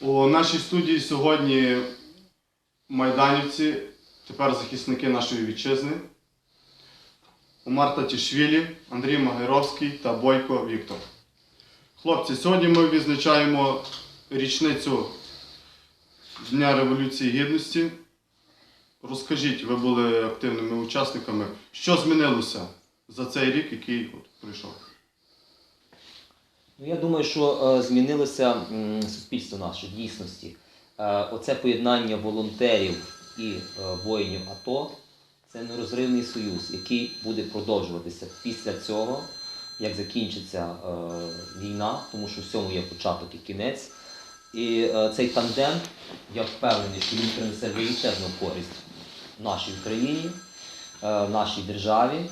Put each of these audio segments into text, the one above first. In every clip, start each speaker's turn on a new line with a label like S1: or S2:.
S1: У нашій студії сьогодні майданівці, тепер захисники нашої вітчизни. Умар Татішвілі, Андрій Магайровський та Бойко Віктор. Хлопці, сьогодні ми відзначаємо річницю Дня Революції Гідності. Розкажіть, ви були активними учасниками, що змінилося за цей рік, який от пройшов?
S2: Ну, я думаю, що е, змінилося суспільство наше в дійсності. Е, оце поєднання волонтерів і е, воїнів АТО це нерозривний союз, який буде продовжуватися після цього, як закінчиться війна, тому що всьому є початок і кінець. І цей тандем, я впевнений, що він принесе величезну користь нашій Україні, нашій державі.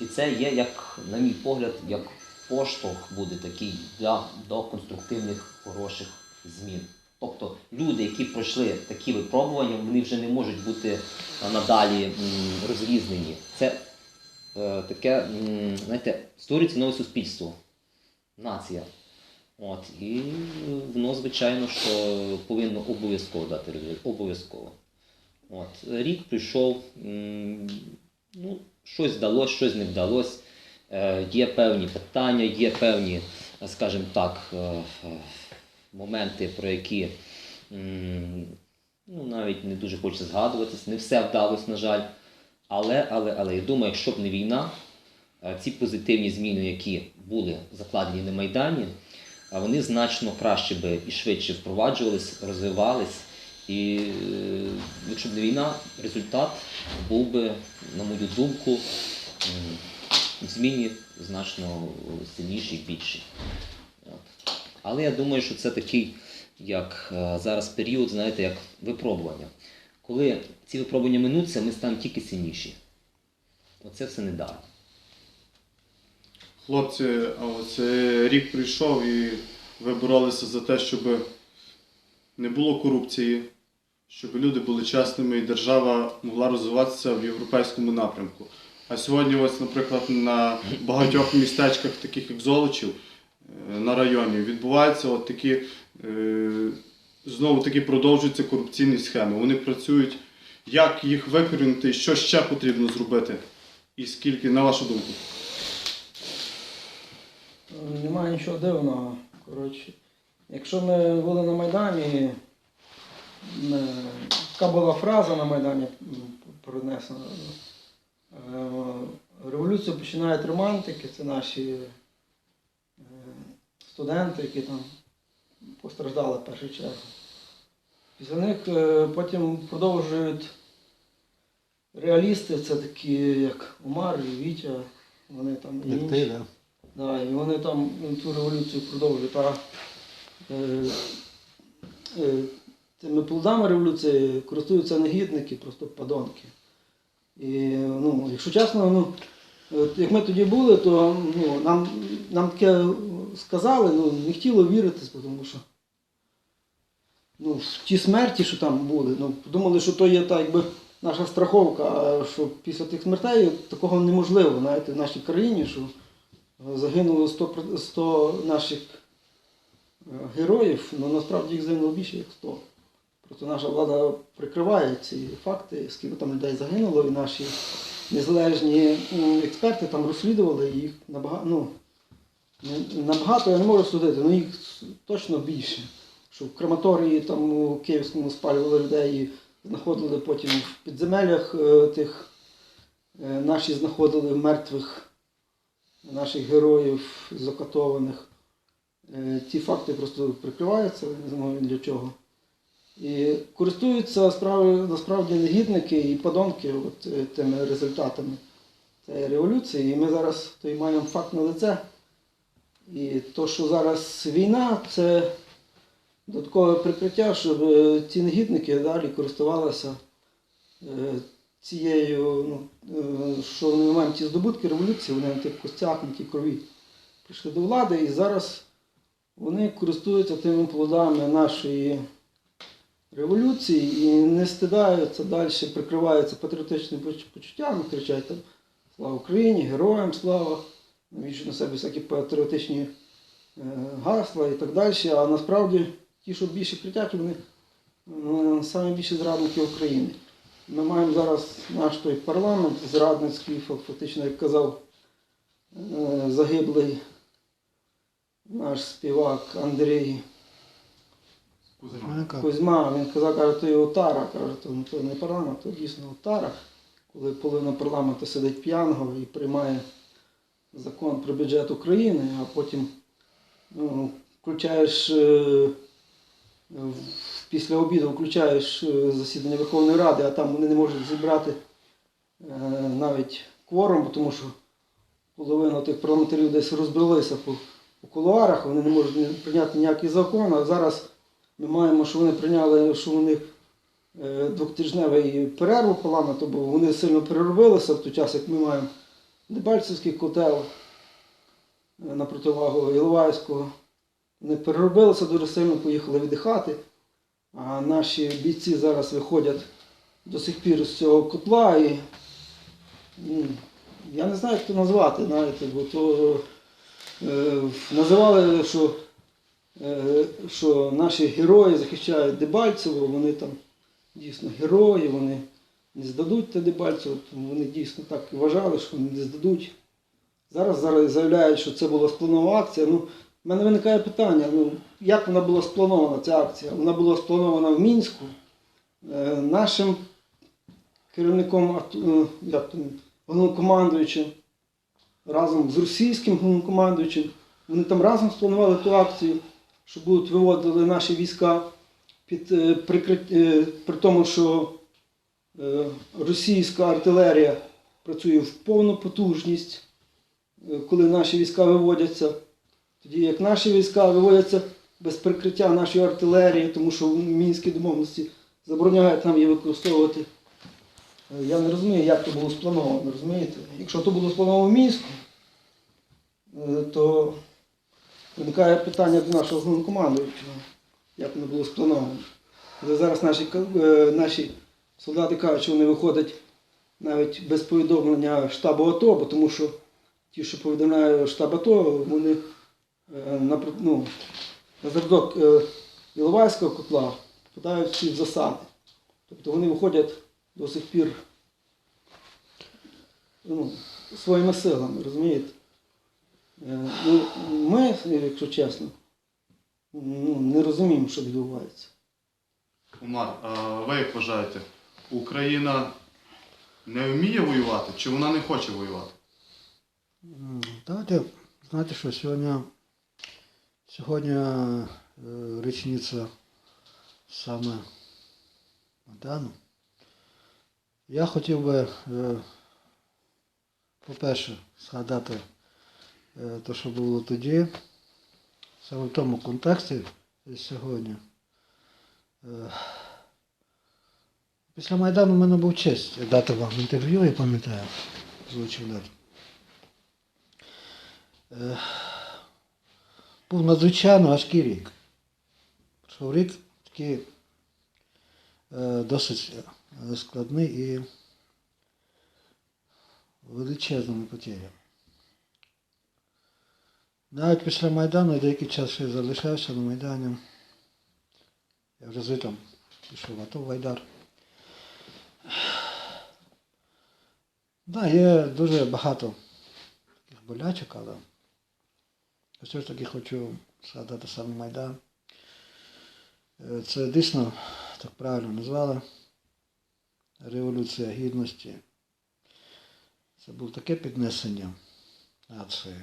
S2: І це є, як, на мій погляд, як поштовх буде такий для, до конструктивних хороших змін. Тобто люди, які пройшли такі випробування, вони вже не можуть бути надалі розрізнені. Це е, таке, знаєте, створюється нове суспільство, нація. От, і воно, звичайно, що повинно обов'язково дати результат. Обов'язково. От, рік прийшов, ну, щось вдалося, щось не вдалося. Е, Є певні питання, є певні, скажімо так, е, моменти, про які ну, навіть не дуже хочеться згадуватись. Не все вдалося, на жаль. Але, але, але я думаю, якщо б не війна, е, ці позитивні зміни, які були закладені на Майдані, вони значно краще би і швидше впроваджувались, розвивались. І якщо б не війна, результат був би, на мою думку, м, зміні значно сильніший і більший. От. Але я думаю, що це такий, як е, зараз період, знаєте, як випробування. Коли ці випробування минуться, ми станемо тільки сильніші. Оце все не даром.
S1: Хлопці, а оце рік прийшов і ви боролися за те, щоб не було корупції, щоб люди були чесними і держава могла розвиватися в європейському напрямку. А сьогодні, ось, наприклад, на багатьох містечках, таких як Золочів, е, на районі, відбуваються от такі, е, знову таки продовжуються корупційні схеми. Вони працюють, як їх викорінити, що ще потрібно зробити, і скільки, на вашу думку?
S3: Немає нічого дивного. Коротше, якщо ми були на Майдані, е, така була фраза на Майдані пронесена. Е, Революцію починають романтики, це наші е, студенти, які там постраждали в першу чергу. Після них е, потім продовжують реалісти, це такі як Умар Вітя, вони там і інші. Да, і вони там ну, цю революцію продовжують. А е, е, цими плодами революції користуються негідники, просто подонки. І, ну, якщо чесно, ну, от як ми тоді були, то ну, нам, нам таке сказали, ну, не хотіло віритись, тому що ну, в ті смерті, що там були, ну, думали, що то є так, якби наша страховка, що після тих смертей такого неможливо знаєте, в нашій країні, що загинуло 100, 100 наших е, героїв, але насправді їх загинуло більше, як 100. Просто наша влада прикриває ці факти, скільки там людей загинуло, і наші незалежні експерти там розслідували їх набагато, ну, набагато я не можу судити, але їх точно більше. Що в крематорії там у Київському спалювали людей знаходили потім в підземеллях е, тих, е, наші знаходили мертвих наших героїв закатованих. Е, Ті факти просто прикриваються, не знаю для чого. І користуються насправді негідники і подонки от, е, тими результатами цієї революції. І ми зараз то й маємо факт на лице. І то, що зараз війна, це додаткове прикриття, щоб е, ці негідники далі користувалися е, цією, ну, що ми маємо ті здобутки революції, вони на тих костях, на тій крові прийшли до влади, і зараз вони користуються тими плодами нашої революції і не стидаються далі, прикриваються патріотичними поч- почуттями, кричать там Слава Україні, героям слава, навіщо на себе всякі патріотичні е, гасла і так далі. А насправді ті, що більше критяки, вони е, самі більші зрадники України. Ми маємо зараз наш той парламент зрадницький, фак- фактично, як казав е, загиблий наш співак Андрій Кузьма, він казав, каже, то є отара, каже, то, то не парламент, то дійсно отара, коли половина парламенту сидить п'яного і приймає закон про бюджет України, а потім ну, включаєш е, після обіду включаєш е, засідання Верховної Ради, а там вони не можуть зібрати е, навіть кворум, тому що половина тих парламентарів десь розбралися по, по кулуарах, вони не можуть прийняти ніякий закон, а зараз ми маємо, що вони прийняли, що у них е, двохтижневий перерву парламенту, бо вони сильно переробилися в той час, як ми маємо Дебальцевський котел е, на противагу Іловайського. Вони переробилися дуже сильно, поїхали віддихати. А наші бійці зараз виходять до сих пір з цього котла і я не знаю, як це назвати, знаєте, бо то е, називали, що що наші герої захищають Дебальцево, вони там дійсно герої, вони не здадуть те Дебальцево, тому вони дійсно так і вважали, що вони не здадуть. Зараз, зараз заявляють, що це була спланована акція. Ну, в мене виникає питання, ну, як вона була спланована, ця акція? Вона була спланована в Мінську е, нашим керівником е, як там, головнокомандуючим, разом з російським головнокомандуючим. Вони там разом спланували ту акцію, що будуть виводили наші війська під е, прикрит... е, при тому, що е, російська артилерія працює в повну потужність, коли наші війська виводяться. Тоді як наші війська виводяться без прикриття нашої артилерії, тому що мінські домовленості забороняють нам її використовувати. Я не розумію, як це було сплановано, розумієте? Якщо то було сплановано в Мінську, то виникає питання до нашого головнокомандуючого, як воно було сплановано. Але зараз наші, е, наші солдати кажуть, що вони виходять навіть без повідомлення штабу АТО, бо тому що ті, що повідомляє штаб АТО, вони е, на, ну, на зразок е, Іловайського котла подають всі в засади. Тобто вони виходять до сих пір ну, своїми силами, розумієте? Е, Ну, ми, якщо чесно, ну, не розуміємо, що відбувається.
S1: Умар, а ви як вважаєте, Україна не вміє воювати чи вона не хоче воювати?
S4: Давайте, знаєте що, сьогодні, сьогодні е, річниця саме Майдану. Я хотів би, е, по-перше, згадати те, що було тоді, саме в тому контексті сьогодні. Е, Після Майдану в мене був честь дати вам інтерв'ю, я пам'ятаю, звучив дати. Е, був надзвичайно важкий рік. Пройшов рік такий е, досить складний і величезними потерями. Навіть після Майдану деякий час ще залишався на Майдані. Я вже звітом пішов в АТО в. Да, є дуже багато таких болячок, але все ж таки хочу згадати саме Майдан. Е, Це дійсно, так правильно назвали, Революція Гідності. Це було таке піднесення нації.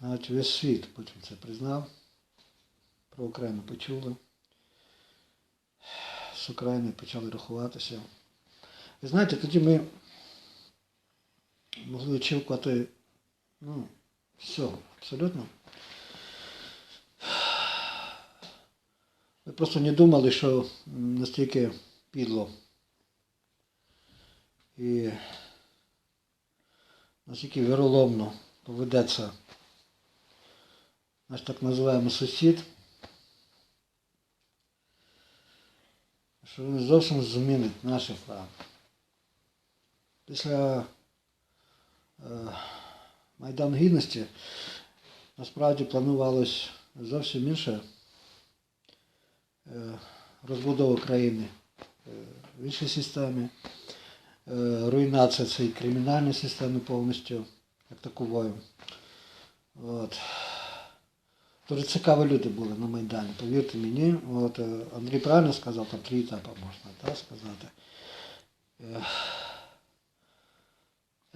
S4: Навіть весь світ потім це признав. Про Україну почули. З України почали рахуватися. Ви знаєте, тоді ми могли очікувати ну, всього, абсолютно. Ми просто не думали, що настільки підло і настільки віроломно поведеться наш так називаємо сусід, що він зовсім змінить наші плани. Після е, Майдану Гідності насправді планувалось зовсім інше. Е, Розбудова країни е, в іншій системі, е, руйнація цієї кримінальної системи повністю, як. От. Дуже цікаві люди були на Майдані, повірте мені. От, е, Андрій правильно сказав, там три етапи можна так сказати. Е,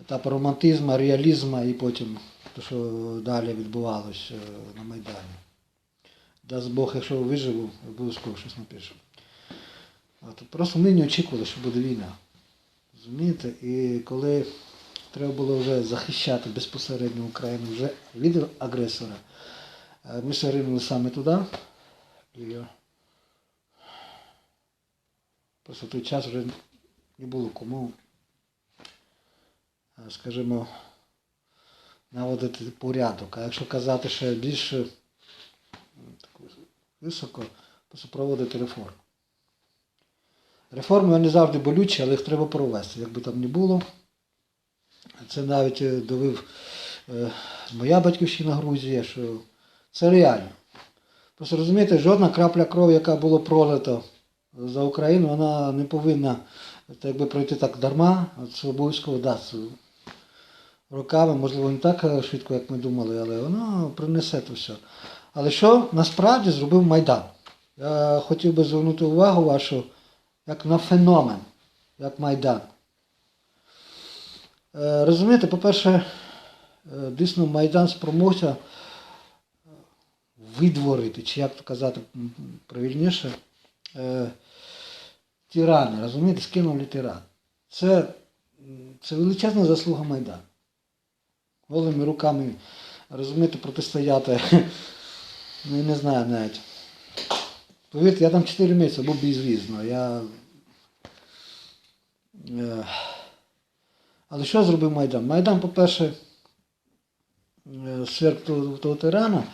S4: Етап романтизму, реалізму і потім те, що далі відбувалося е, на Майдані. Дасть Бог, якщо виживу, обов'язково щось напишу. От, просто ми не очікували, що буде війна. Розумієте? І коли треба було вже захищати безпосередньо Україну вже від агресора, е, ми все ринули саме туди. І просто в той час вже не було кому, е, скажімо, наводити порядок. А якщо казати ще більше високо, просто проводити реформи. Реформи вони завжди болючі, але їх треба провести, як би там не було. Це навіть е, довів е, моя батьківщина Грузія, що це реально. Просто розумієте, жодна крапля крові, яка була пролита за Україну, вона не повинна так би пройти так дарма, це обов'язково дасть роками, можливо, не так е, швидко, як ми думали, але воно принесе то все. Але що насправді зробив Майдан? Я хотів би звернути увагу вашу як на феномен, як Майдан. Е, Розумієте, по-перше, е, дійсно Майдан спромогся е, видворити, чи як казати правильніше, тирани, розумієте, скинули тиран. Це, це величезна заслуга Майдану. Голими руками, розумієте, протистояти, ну, я не знаю навіть. Повірте, я там 4 місяці був безвізно. Я... Але що зробив Майдан? Майдан, по-перше, е, сверх того, того тирана,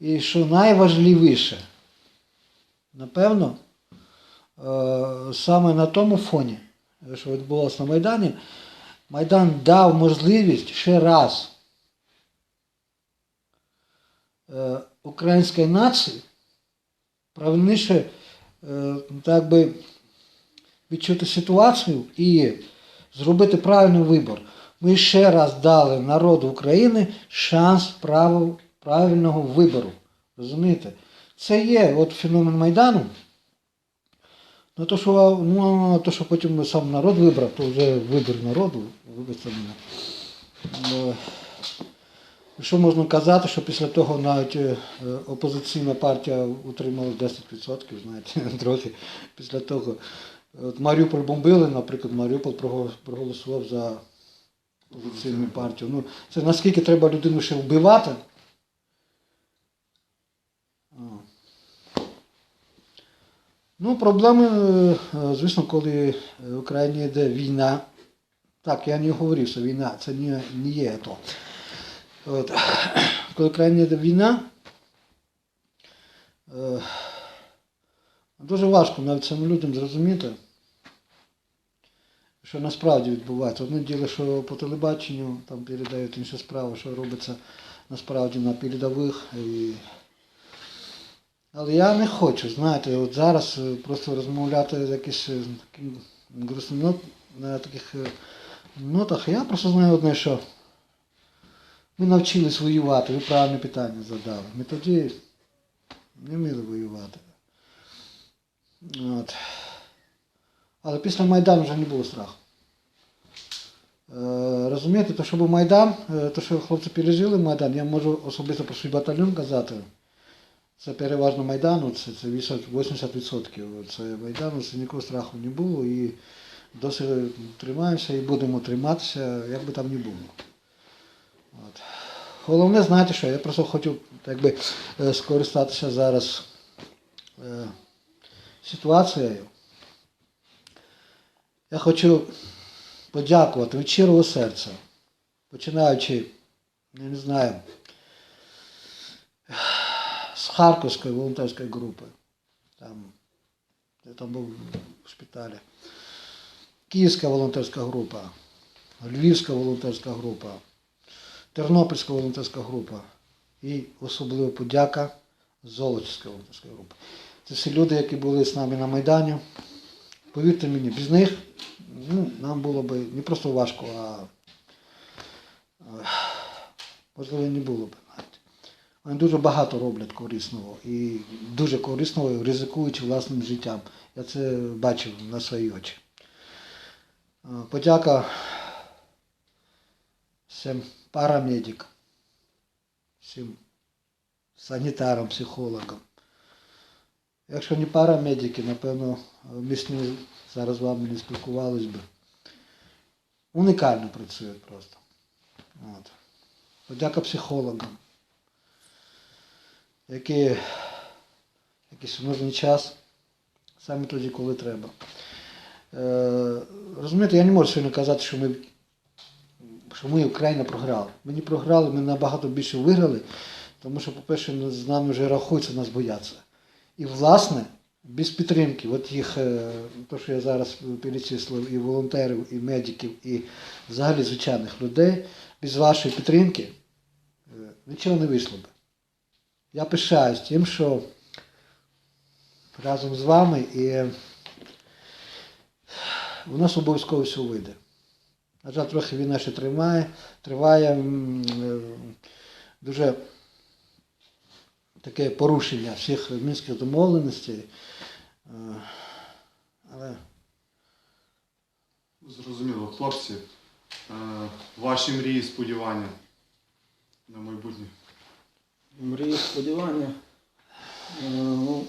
S4: і що найважливіше, напевно, е, саме на тому фоні, що відбувалося на Майдані, Майдан дав можливість ще раз е, українській нації правильніше так би відчути ситуацію і зробити правильний вибір. Ми ще раз дали народу України шанс право, правильного вибору. Розумієте? Це є от феномен Майдану. Ну, то, що, ну, то, що потім сам народ вибрав, то вже вибір народу, вибачте мене. Е, Що можна казати, що після того навіть е, опозиційна партія утримала 10%, знаєте, трохи після того. От Маріуполь бомбили, наприклад, Маріуполь проголосував за опозиційну партію. Ну, це наскільки треба людину ще вбивати. Ну, проблеми, е, е, звісно, коли в Україні йде війна. Так, я не говорив, що війна це не, не є то. От. Коли в Україні йде війна, е, дуже важко навіть цим людям зрозуміти, що насправді відбувається. Одне діло, що по телебаченню там передають інші справи, що робиться насправді на передових. І... Але я не хочу, знаєте, от зараз е, просто розмовляти якісь е, нот, на таких е, нотах. Я просто знаю одне, що ми навчились воювати, ви правильне питання задали. Ми тоді не вміли воювати. От. Але після Майдану вже не було страху. Е, розумієте, то що був Майдан, е, то що хлопці пережили Майдан, я можу особисто про свій батальйон казати. Це переважно Майдану, це, це 80%. Це Майдану, це нікого страху не було і досить тримаємося і будемо триматися, як би там не було. От. Головне, знаєте що, я просто хочу так би, е, скористатися зараз е, ситуацією. Я хочу подякувати від щирого серця, починаючи, не знаю, з Харківської волонтерської групи. Там, я там був в шпиталі. Київська волонтерська група, Львівська волонтерська група, Тернопільська волонтерська група. І особливо подяка з Золочівської волонтерської групи. Це всі люди, які були з нами на Майдані. Повірте мені, без них ну, нам було б не просто важко, а, можливо, не було б. навіть. Вони дуже багато роблять корисного і дуже корисного, ризикуючи власним життям. Я це бачив на свої очі. Подяка всім парамедикам, всім санітарам, психологам. Якщо не парамедики, напевно, ми з ними зараз з вами не спілкувались би. Унікально працюють просто. От. Подяка психологам, які якийсь нужний час, саме тоді, коли треба. Е, розумієте, я не можу сьогодні казати, що ми, що ми Україна програли. Ми не програли, ми набагато більше виграли, тому що, по-перше, з нами вже рахуються, нас бояться. І, власне, без підтримки, от їх, е, то, що я зараз перечислив, і волонтерів, і медиків, і взагалі звичайних людей, без вашої підтримки е, нічого не вийшло б. Я пишаюсь тим, що разом з вами і у нас обов'язково все вийде. На жаль, трохи війна ще тримає, триває е, дуже таке порушення всіх мінських домовленостей. Е, Але
S1: Зрозуміло, хлопці, е, ваші мрії, сподівання на майбутнє.
S3: Мрії, сподівання. Е, Ну,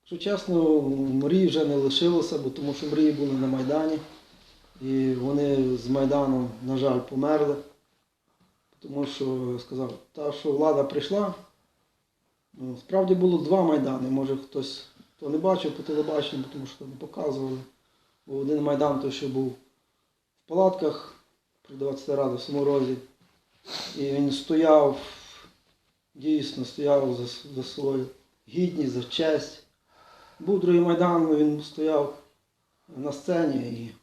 S3: якщо чесно, мрій вже не лишилося, бо тому що мрії були на Майдані. І вони з Майданом, на жаль, померли. Тому що сказав, та, що влада прийшла, ну, справді було два майдани. Може хтось хто не бачив по телебаченню, тому що не показували. Бо один майдан той, що був в палатках при 20 градусовому розі. І він стояв, дійсно стояв за, за свою гідність, за честь. Був другий майдан, він стояв на сцені і,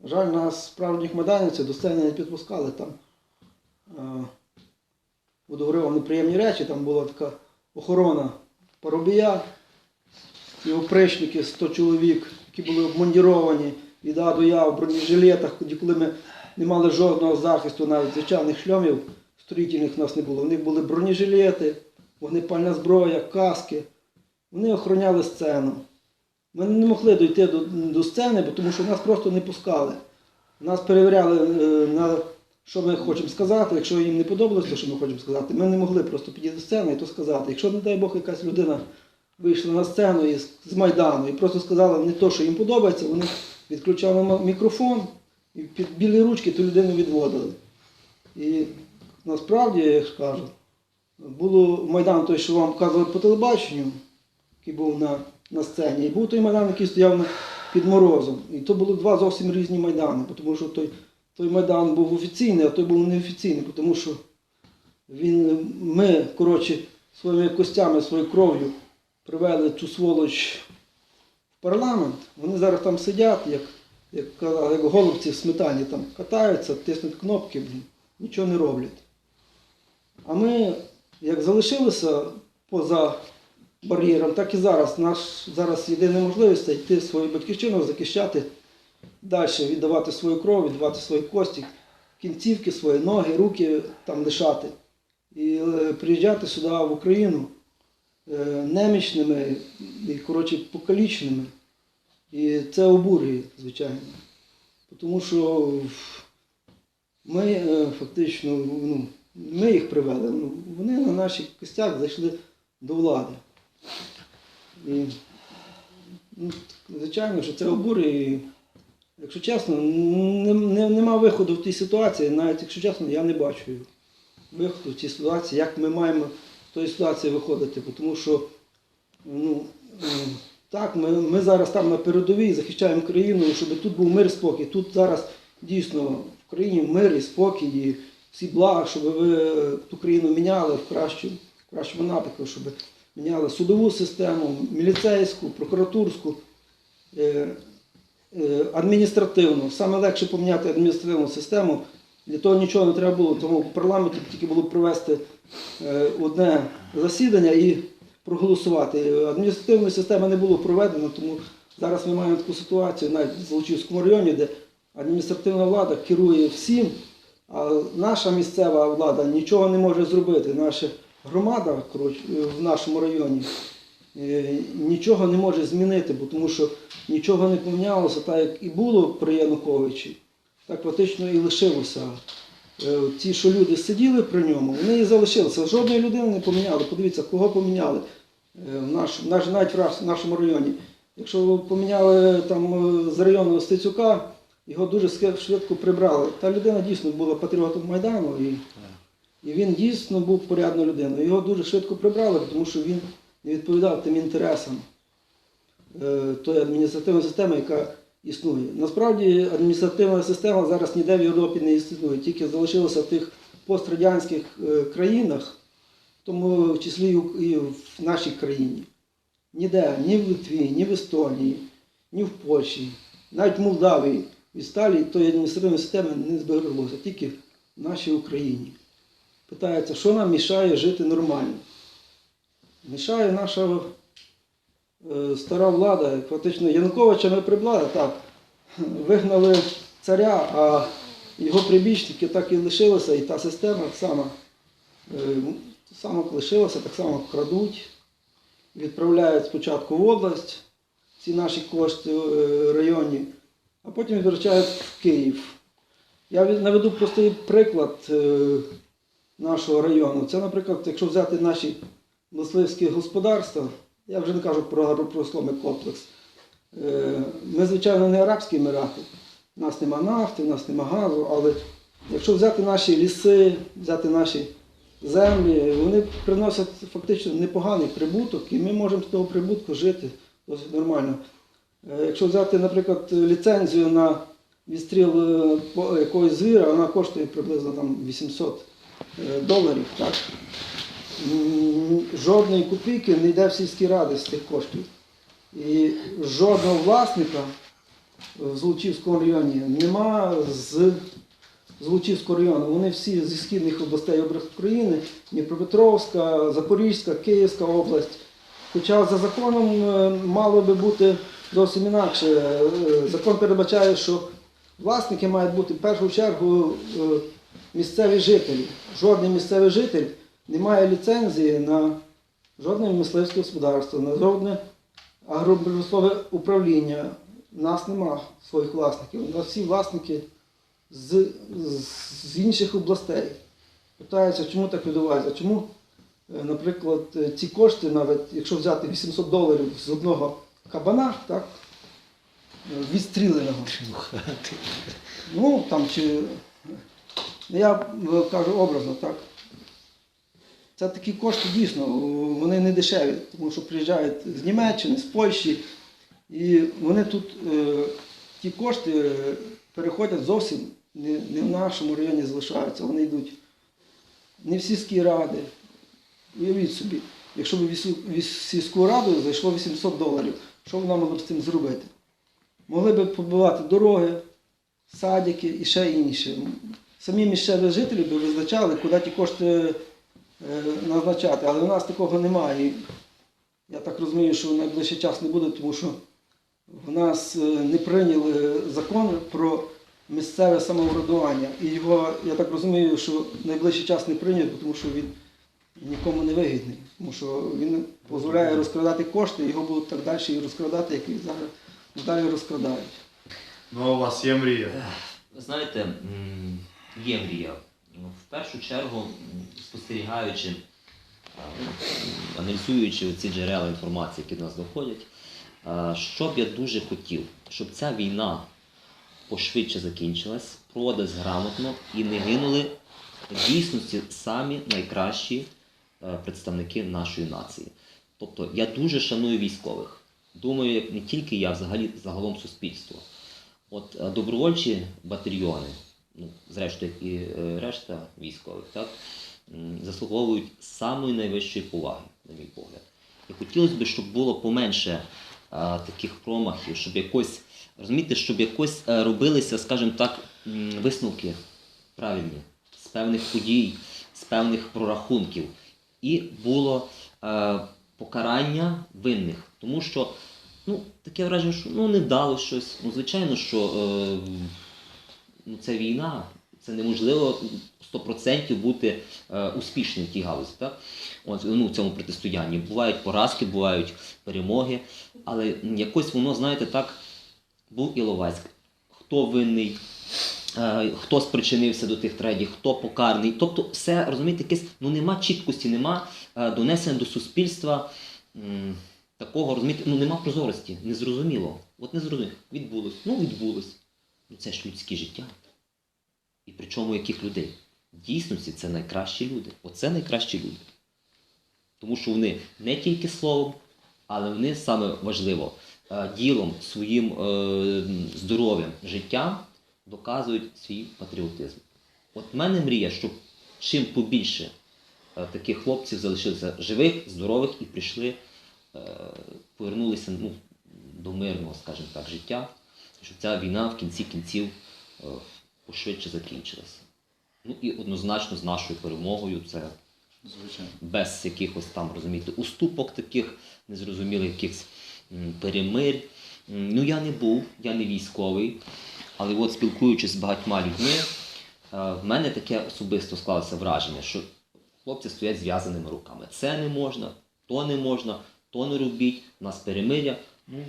S3: на жаль, нас справжніх майданівців до сцени не підпускали. Там е, вам неприємні речі, там була така охорона парубія, і опричники 100 чоловік, які були обмундіровані від А до Я в бронежилетах, коли ми не мали жодного захисту, навіть звичайних шльомів строїтельних у нас не було. У них були бронежилети, вогнепальна зброя, каски. Вони охороняли сцену. Ми не могли дійти до, до сцени, тому що нас просто не пускали. Нас перевіряли, е, на що ми хочемо сказати. Якщо їм не подобалося, що ми хочемо сказати, ми не могли просто підійти до сцени і то сказати. Якщо, не дай Бог, якась людина вийшла на сцену із, з Майдану і просто сказала не те, що їм подобається, вони відключали мікрофон і під білі ручки ту людину відводили. І насправді, я ж кажу, було Майдан той, що вам показували по телебаченню, який був на, на сцені, і був той Майдан, який стояв під морозом. І то було два зовсім різні Майдани, тому що той, той Майдан був офіційний, а той був неофіційний, тому що він, ми, коротше, своїми костями, своєю кров'ю привели цю сволоч в парламент. Вони зараз там сидять, як, як, як голубці в сметані, там катаються, тиснуть кнопки, блін, нічого не роблять. А ми, як залишилися поза бар'єром, так і зараз. Наш зараз єдина можливість йти свою батьківщину, захищати, далі віддавати свою кров, віддавати свої кості, кінцівки свої, ноги, руки там лишати. І е, приїжджати сюди в Україну е, немічними і коротше покаліченими. І це обурює, звичайно. Тому що ми е, фактично, ну, ми їх привели, ну, вони на наших костях зайшли до влади. І, ну, звичайно, що це обурює. Якщо чесно, не, не, нема виходу в тій ситуації, навіть якщо чесно, я не бачу виходу в цій ситуації, як ми маємо з тої ситуації виходити. Тому що ну, так, ми, ми зараз там на передовій захищаємо країну, щоб тут був мир спокій. Тут зараз дійсно в країні мир і спокій, і всі блага, щоб ви ту країну міняли в кращу, в кращому напрямку, щоб міняли судову систему, міліцейську, прокуратурську, е, адміністративну. Саме легше поміняти адміністративну систему Для того нічого не треба було, тому в парламенті тільки було провести е, одне засідання і проголосувати. Адміністративної системи не було проведено, тому зараз ми маємо таку ситуацію навіть в Золочівському районі, де адміністративна влада керує всім, а наша місцева влада нічого не може зробити. Наша громада в нашому районі е, нічого не може змінити, бо тому що нічого не помінялося, так як і було при Януковичі, так фактично і лишилося. Е, Ті, що люди сиділи при ньому, вони і залишилися. Жодної людини не поміняли. Подивіться, кого поміняли е, в наш, наш, навіть в нашому районі. Якщо поміняли там е, з району Стецюка, його дуже швидко прибрали. Та людина дійсно була патріотом Майдану, і, і він дійсно був порядною людиною. Його дуже швидко прибрали, тому що він не відповідав тим інтересам е, тої адміністративної системи, яка існує. Насправді адміністративна система зараз ніде в Європі не існує, тільки залишилася в тих пострадянських е, країнах, в тому числі і в- нашій країні. Ніде, ні в Литві, ні в Естонії, ні в Польщі, навіть в Молдавії, в Італії тої адміністративної системи не збереглося, тільки в нашій Україні. Питається, що нам мішає жити нормально? Мішає наша е, стара влада, фактично Януковича ми прибрали, так. Вигнали царя, а його прибічники так і лишилися, і та система сама, е, сама лишилася, так само крадуть, відправляють спочатку в область ці наші кошти е, районні, а потім відвертають в Київ. Я наведу простий приклад е, нашого району. Це, наприклад, якщо взяти наші мисливські господарства, я вже не кажу про агропромисловий комплекс. Е, Ми, звичайно, не Арабські Емірати. У нас нема нафти, у нас нема газу, але якщо взяти наші ліси, взяти наші землі, вони приносять фактично непоганий прибуток, і ми можемо з того прибутку жити досить нормально. Е, Якщо взяти, наприклад, ліцензію на відстріл е, якогось звіра, вона коштує приблизно там 800 е, доларів. Так? Жодної копійки не йде в сільські ради з тих коштів. І жодного власника в Золочівському районі нема з Золочівського району. Вони всі зі східних областей України, Дніпропетровська, Запорізька, Київська область. Хоча за законом е, мало би бути зовсім інакше. Е, Закон передбачає, що власники мають бути в першу чергу е, місцеві жителі. Жодний місцевий житель не має ліцензії на жодне мисливське господарство, на жодне агропромислове управління. У нас нема своїх власників. У нас всі власники з, з, з інших областей. Питаються, чому так відбувається? Чому, е, наприклад, е, ці кошти, навіть якщо взяти 800 доларів з одного кабана, так, е, відстріленого, ну там чи я кажу образно, так. Це такі кошти дійсно, вони не дешеві, тому що приїжджають з Німеччини, з Польщі, і вони тут е, ті кошти е, переходять зовсім не, в нашому районі залишаються, вони йдуть не в сільські ради. Уявіть собі, якщо б в сільську- раду зайшло 800 доларів, що вона могла б з цим зробити? Могли б побивати дороги, садики і ще інше. Самі місцеві жителі б визначали, куди ті кошти назначати, але у нас такого немає. І я так розумію, що в найближчий час не буде, тому що в нас е, не прийняли закон про місцеве самоврядування. І його, я так розумію, що в найближчий час не прийнят, тому що він нікому не вигідний. Тому що він дозволяє розкрадати кошти, його будуть так далі і розкрадати, як і зараз далі розкрадають.
S1: Ну, а у вас є мрія?
S2: Ви знаєте, є мрія. Ну, В першу чергу, спостерігаючи, е, аналізуючи ці джерела інформації, які до нас доходять, е, що б я дуже хотів, щоб ця війна пошвидше закінчилась, проводилась грамотно і не гинули в дійсності самі найкращі е, представники нашої нації. Тобто я дуже шаную військових. Думаю, не тільки я, взагалі загалом суспільство. От е, добровольчі батальйони, ну, зрештою, і е, решта військових, так, заслуговують самої найвищої поваги, на мій погляд. І хотілося б, щоб було поменше е, таких промахів, щоб якось, розумієте, щоб якось е, робилися, скажімо так, висновки правильні, з певних подій, з певних прорахунків. І було е, покарання винних. Тому що ну, таке враження, що ну, не вдалося щось. Ну, звичайно, що е, ну, це війна, це неможливо 100% бути е, успішним в тій галузі. Так? От, ну, в цьому протистоянні. Бувають поразки, бувають перемоги, але якось воно, знаєте, так, був Іловайськ. Хто винний, е, хто спричинився до тих трагедій, хто покараний. Тобто, все, розумієте, якесь, ну нема чіткості, нема е, донесення до суспільства м, такого, розумієте, ну нема прозорості, незрозуміло. От не зрозуміло. Відбулось. Ну, відбулось. Ну це ж людське життя. І причому яких людей? В дійсності це найкращі люди. Оце найкращі люди. Тому що вони не тільки словом, але вони саме важливо е, ділом, своїм е, здоров'ям, життям доказують свій патріотизм. От в мене мрія, щоб чим побільше е, таких хлопців залишилося живих, здорових і прийшли, повернулися ну, до мирного, скажімо так, життя, щоб ця війна в кінці кінців пошвидше закінчилася. Ну і однозначно з нашою перемогою це
S1: Звичайно.
S2: без якихось там, розумієте, уступок таких, незрозумілих якихось перемирь. Ну, я не був, я не військовий, але от спілкуючись з багатьма людьми, е, в мене таке особисто склалося враження, що хлопці стоять зв'язаними руками. Це не можна, то не можна, то не робіть, у нас перемиря. Ну,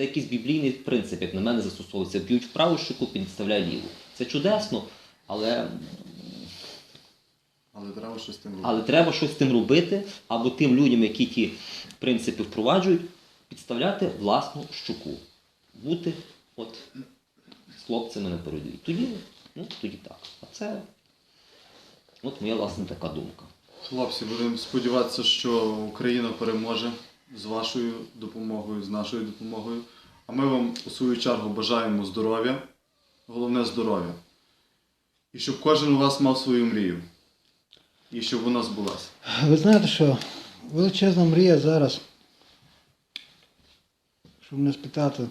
S2: це якийсь біблійний принцип, як на мене застосовується. Б'ють в праву щуку, підставляй ліву. Це чудесно, але
S1: Але треба щось з тим робити.
S2: але треба щось з тим робити, або тим людям, які ті принципи впроваджують, підставляти власну щуку. Бути от з хлопцями на передовій. Тоді, ну, тоді так. А це от моя власне така думка.
S1: Хлопці, будемо сподіватися, що Україна переможе з вашою допомогою, з нашою допомогою. А ми вам у свою чергу бажаємо здоров'я, головне здоров'я. І щоб кожен у вас мав свою мрію. І щоб вона збулася.
S4: Ви знаєте, що величезна мрія зараз, що мене спитати,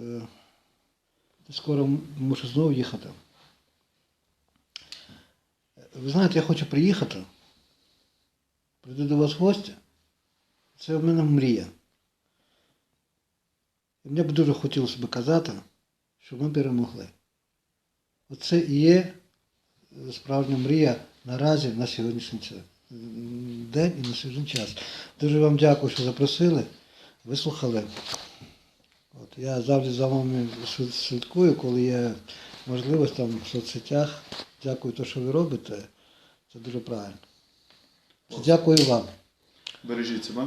S4: е, скоро мушу знову їхати. Ви знаєте, я хочу приїхати, прийти до вас в гості. Це в мене мрія. І мені б дуже хотілося б казати, що ми перемогли. Оце і є е, справжня мрія наразі на сьогоднішній день і на сьогоднішній час. Дуже вам дякую, що запросили, вислухали. От, я завжди за вами слідкую, коли є можливість там в соцсетях. Дякую, те, що ви робите. Це дуже правильно. Дякую вам.
S1: Бережіть себе.